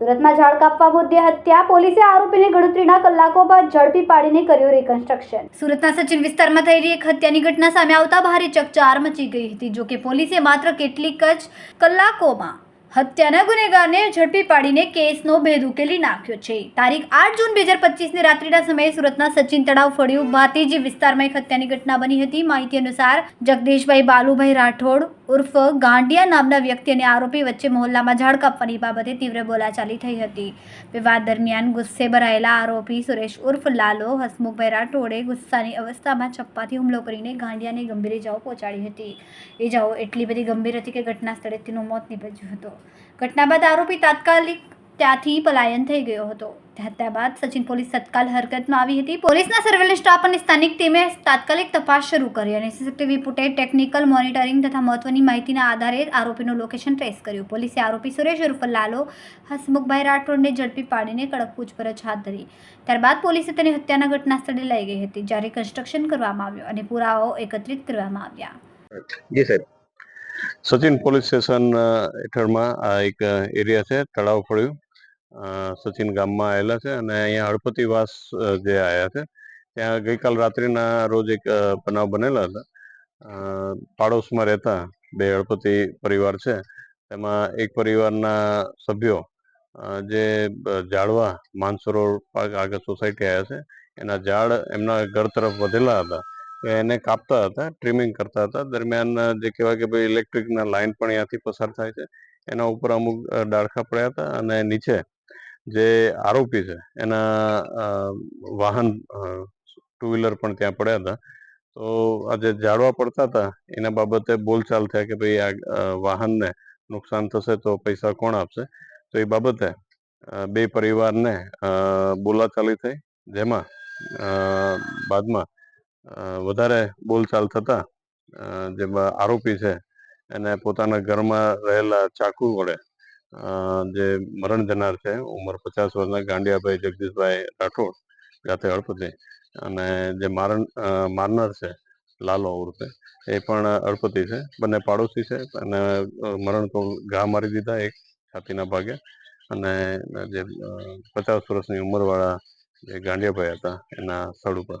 સુરતમાં ઝાડ કાપવા મુદ્દે હત્યા, પોલીસે આરોપીને ગણતરીના કલાકો બાદ ઝડપી પાડીને કર્યું રિકન્સ્ટ્રક્શન સુરતના સચિન વિસ્તારમાં થયેલી એક હત્યાની ઘટના સામે આવતા ભારે ચકચાર મચી ગઈ હતી. જોકે પોલીસે માત્ર કેટલીક જ કલાકોમાં હત્યાના ગુનેગારને ઝડપી પાડીને કેસનો ભેદ ઉકેલી નાખ્યો છે. તારીખ આઠ જૂન બે હજાર પચીસની રાત્રિના સમયે સુરતના સચિન તળાવ ફળિયું ભાતીજી વિસ્તારમાં એક હત્યાની ઘટના બની હતી. માહિતી અનુસાર, જગદીશભાઈ બાલુભાઈ રાઠોડ ઉર્ફ ગાંડિયા નામના વ્યક્તિ અને આરોપી વચ્ચે મહોલ્લામાં ઝાડ કાપવાની બાબતે તીવ્ર બોલાચાલી થઈ હતી. વિવાદ દરમિયાન ગુસ્સે ભરાયેલા આરોપી સુરેશ ઉર્ફ લાલો, હસમુખભાઈ રાઠોડે ગુસ્સાની અવસ્થામાં ચપ્પાથી હુમલો કરીને ગાંડિયાને ગંભીર ઇજાઓ પહોંચાડી હતી. ઇજાઓ એટલી બધી ગંભીર હતી કે ઘટના સ્થળે તેનું મોત નીપજ્યું હતું. ઘટના બાદ આરોપી તાત્કાલિક ત્યાંથી પલાયન થઈ ગયો હતો. હત્યા બાદ સચિન પોલીસ તત્કાલ હરકતમાં આવી હતી. પોલીસના સર્વેલન્સ સ્ટાફ અને સ્થાનિક ટીમે તાત્કાલિક તપાસ શરૂ કરી અને સીસીટીવી ફૂટેજ ટેકનિકલ મોનિટરિંગ તથા મહત્વની માહિતીના આધારે આરોપીનું લોકેશન ટ્રેસ કર્યું. પોલીસે આરોપી સુરેશ ઉર્ફ લાલો, હસમુખભાઈ રાઠોડને ઝડપી પાડીને કડક પૂછપરછ હાથ ધરી. ત્યારબાદ પોલીસે તેને હત્યાના ઘટના સ્થળે લઈ ગઈ હતી, જ્યારે કન્સ્ટ્રક્શન કરવામાં આવ્યું અને પુરાવાઓ એકત્રિત કરવામાં આવ્યા. જી, સાહેબ. સચિન પોલીસ સ્ટેશન હેઠળમાં આ એક એરિયા છે, તળાવ ફળ્યું સચિન ગામમાં આવેલા છે અને અહીંયા હળપતિવાસ જે આવ્યા છે, ત્યાં ગઈકાલ રાત્રિના રોજ એક બનાવ બનેલા હતા. પાડોશમાં રહેતા બે હળપતિ પરિવાર છે. તેમાં એક પરિવારના સભ્યો જે ઝાડવા માનસરોવર પાર્ક આગળ સોસાયટી આવ્યા છે. એના ઝાડ એમના ઘર તરફ વધેલા હતા. એને કાપતા હતા ટ્રીમિંગ કરતા હતા. દરમિયાન જે કહેવાય કે ભાઈ ઇલેક્ટ્રિકના લાઇન પણ ત્યાંથી પસાર થાય છે. એના ઉપર અમુક ડાળખા પડ્યા હતા અને નીચે જે આરોપી છે, એના વાહન ટુ વ્હીલર પણ ત્યાં પડ્યા હતા. તો આજે ઝાડવા પડતા હતા. એના બાબતે બોલચાલ થયા કે ભાઈ આ વાહનને નુકસાન થશે તો પૈસા કોણ આપશે? તો એ બાબતે બે પરિવારને બોલાચાલી થઈ. જેમાં બાદમાં વધારે બોલચાલ થતા જે આરોપી છે, એને પોતાના ઘરમાં રહેલા ચાકુ વડે જે મરણ જનાર છે, ઉંમર પચાસ વર્ષના ગાંડિયાભાઈ જગદીશભાઈ રાઠોડ, જાતે હળપતિ અને જે મારણ મારનાર છે, લાલો ઉર્ફે, એ પણ અડપતિ છે, બંને પાડોશી છે, અને મરણ તો ઘા મારી દીધા એક છાતીના ભાગે, અને જે પચાસ વર્ષની ઉંમરવાળા જે ગાંડિયાભાઈ હતા, એના સ્થળ ઉપર.